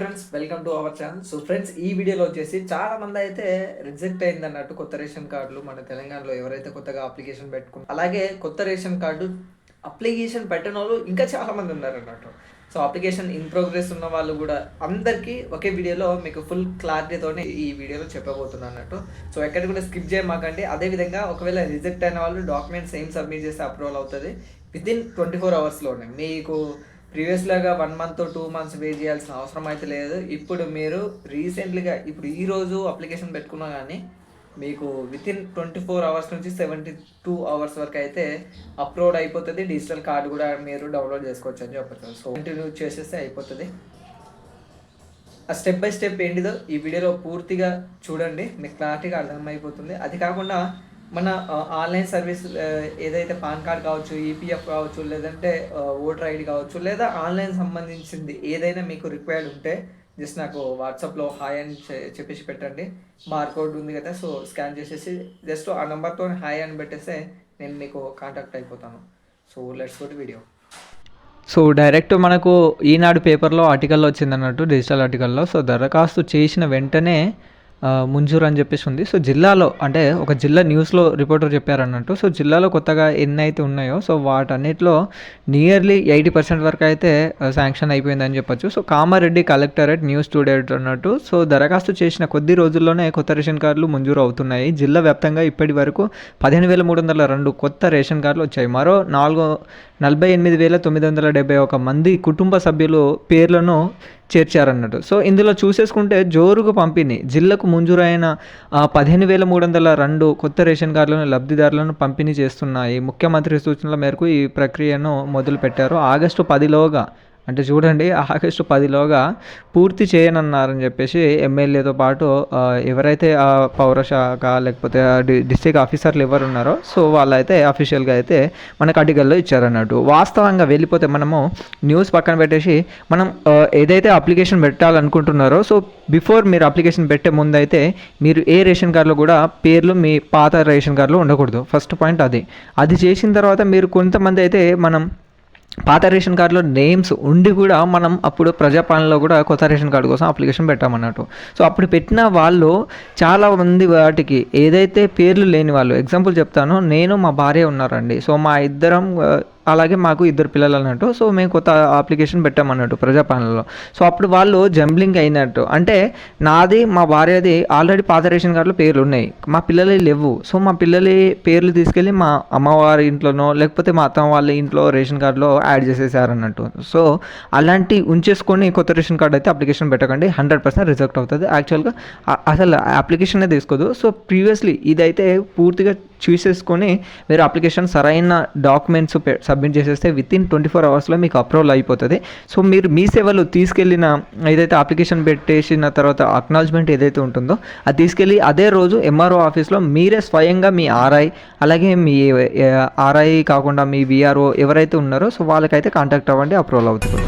Friends welcome to our channel so friends ఈ వీడియోలో వచ్చేసి చాలా మంది అయితే రిజెక్ట్ అయింది అన్నట్టు కొత్త రేషన్ కార్డులు మన తెలంగాణలో ఎవరైతే కొత్తగా అప్లికేషన్ పెట్టుకున్నారు అలాగే కొత్త రేషన్ కార్డు అప్లికేషన్ పెట్టిన వాళ్ళు ఇంకా చాలా మంది ఉన్నారు అన్నట్టు సో అప్లికేషన్ ఇన్ ప్రోగ్రెస్ ఉన్న వాళ్ళు కూడా అందరికీ ఒకే వీడియోలో మీకు ఫుల్ క్లారిటీతోనే ఈ వీడియోలో చెప్పబోతున్నాను అన్నట్టు సో ఎక్కడ కూడా స్కిప్ చేయమాకండి. అదేవిధంగా ఒకవేళ రిజెక్ట్ అయిన వాళ్ళు డాక్యుమెంట్స్ ఏం సబ్మిట్ చేస్తే అప్రూవల్ అవుతుంది? వితిన్ ట్వంటీ ఫోర్ అవర్స్లోనే మీకు ప్రీవియస్ లాగా one month two months wait చేయాల్సిన అవసరం అయితే లేదు. ఇప్పుడు మీరు రీసెంట్లీగా ఇప్పుడు ఈ రోజు అప్లికేషన్ పెట్టుకున్నా కానీ మీకు within twenty four hours నుంచి సెవెంటీ టూ అవర్స్ వరకు అయితే అప్లోడ్ అయిపోతుంది. డిజిటల్ కార్డు కూడా మీరు డౌన్లోడ్ చేసుకోవచ్చు అని చెప్పచ్చు. సో కంటిన్యూ చేసేస్తే అయిపోతుంది. ఆ స్టెప్ బై స్టెప్ ఏంటిదో ఈ వీడియోలో పూర్తిగా చూడండి. మీకు క్లారిటీగా అర్థమైపోతుంది. అది కాకుండా మన ఆన్లైన్ సర్వీస్ ఏదైతే పాన్ కార్డ్ కావచ్చు ఈపీఎఫ్ కావచ్చు లేదంటే ఓటర్ ఐడి కావచ్చు లేదా ఆన్లైన్ సంబంధించింది ఏదైనా మీకు రిక్వైర్డ్ ఉంటే జస్ట్ నాకు వాట్సాప్లో హాయ్ అని చెప్పేసి పెట్టండి. బార్కోడ్ ఉంది కదా సో స్కాన్ చేసేసి జస్ట్ ఆ నెంబర్తో హాయ్ అని పెట్టేస్తే నేను మీకు కాంటాక్ట్ అయిపోతాను. So let's go video. So direct మనకు ఈనాడు పేపర్లో ఆర్టికల్లో వచ్చింది అన్నట్టు డిజిటల్ ఆర్టికల్లో. సో దరఖాస్తు చేసిన వెంటనే ముంజూర్ అని చెప్పేసి ఉంది. సో జిల్లాలో అంటే ఒక జిల్లా న్యూస్లో రిపోర్టర్ చెప్పారన్నట్టు సో జిల్లాలో కొత్తగా ఎన్ని అయితే ఉన్నాయో సో వాటన్నిటిలో నియర్లీ ఎయిటీ పర్సెంట్ వరకు అయితే శాంక్షన్ అయిపోయిందని చెప్పొచ్చు. So Kamareddy collectorate news student అన్నట్టు సో దరఖాస్తు చేసిన కొద్ది రోజుల్లోనే కొత్త రేషన్ కార్డులు మంజూరు అవుతున్నాయి. జిల్లా వ్యాప్తంగా ఇప్పటి వరకు పదిహేను వేల మూడు వందల రెండు కొత్త రేషన్ కార్డులు వచ్చాయి. మరో నాలుగు నలభై ఎనిమిది వేల తొమ్మిది వందల డెబ్బై ఒక మంది కుటుంబ సభ్యులు పేర్లను చేర్చారన్నట్టు. సో ఇందులో చూసేసుకుంటే జోరుగా పంపిణీ జిల్లాకు మంజూరైన పదిహేను వేల మూడు వందల రెండు కొత్త రేషన్ కార్డులను లబ్ధిదారులను పంపిణీ చేస్తున్నాయి ముఖ్యమంత్రి సూచనల మేరకు ఈ ప్రక్రియను మొదలుపెట్టారు. ఆగస్టు పదిలోగా అంటే చూడండి ఆగస్టు పదిలోగా పూర్తి చేయనన్నారని చెప్పేసి ఎమ్మెల్యేతో పాటు ఎవరైతే ఆ పౌరశాఖ లేకపోతే డిస్ట్రిక్ట్ ఆఫీసర్లు ఎవరు ఉన్నారో సో వాళ్ళైతే అఫీషియల్గా అయితే మనకు అటికల్లో ఇచ్చారన్నట్టు. వాస్తవంగా వెళ్ళిపోతే మనము న్యూస్ పక్కన పెట్టేసి మనం ఏదైతే అప్లికేషన్ పెట్టాలనుకుంటున్నారో సో బిఫోర్ మీరు అప్లికేషన్ పెట్టే ముందు అయితే మీరు ఏ రేషన్ కార్డులో కూడా పేర్లు మీ పాత రేషన్ కార్డులో ఉండకూడదు. ఫస్ట్ పాయింట్ అది. అది చేసిన తర్వాత మీరు కొంతమంది అయితే మనం పాత రేషన్ కార్డులో నేమ్స్ ఉండి కూడా మనం అప్పుడు ప్రజాపాలనలో కూడా కొత్త రేషన్ కార్డు కోసం అప్లికేషన్ పెట్టామన్నట్టు. సో అప్పుడు పెట్టిన వాళ్ళు చాలా మంది వాటికి ఏదైతే పేర్లు లేని వాళ్ళు ఎగ్జాంపుల్ చెప్తాను నేను మా భార్య ఉన్నారండి. సో మా ఇద్దరం అలాగే మాకు ఇద్దరు పిల్లలు అన్నట్టు సో మేము కొత్త అప్లికేషన్ పెట్టామన్నట్టు ప్రజాపాలనలో. సో అప్పుడు వాళ్ళు జంబ్లింగ్ అయినట్టు. అంటే నాది మా భార్యది ఆల్రెడీ పాత రేషన్ కార్డులో పేర్లు ఉన్నాయి. మా పిల్లలు లేవు. సో మా పిల్లలు పేర్లు తీసుకెళ్ళి మా అమ్మవారి ఇంట్లోనో లేకపోతే మా అత్తమ్మ వాళ్ళ ఇంట్లో రేషన్ కార్డులో యాడ్ చేసేసారన్నట్టు సో అలాంటి ఉంచేసుకొని కొత్త రేషన్ కార్డు అయితే అప్లికేషన్ పెట్టకండి. హండ్రెడ్ పర్సెంట్ రిజెక్ట్ అవుతుంది. యాక్చువల్గా అసలు అప్లికేషనే తీసుకోదు. సో ప్రీవియస్లీ ఇదైతే పూర్తిగా చూసేసుకొని మీరు అప్లికేషన్ సరైన డాక్యుమెంట్స్ సబ్మిట్ చేసేస్తే విత్ ఇన్ ట్వంటీ ఫోర్ అవర్స్లో మీకు అప్రూవల్ అయిపోతుంది. సో మీరు మీ సేవలు తీసుకెళ్ళిన ఏదైతే అప్లికేషన్ పెట్టేసిన తర్వాత అక్నాలజ్మెంట్ ఏదైతే ఉంటుందో అది తీసుకెళ్ళి అదే రోజు ఎంఆర్ఓ ఆఫీస్లో మీరే స్వయంగా మీ ఆర్ఐ అలాగే మీ ఆర్ఐ కాకుండా మీ విఆర్ఓ ఎవరైతే ఉన్నారో సో వాళ్ళకైతే కాంటాక్ట్ అవ్వండి అప్రూవల్ అవుతుంది.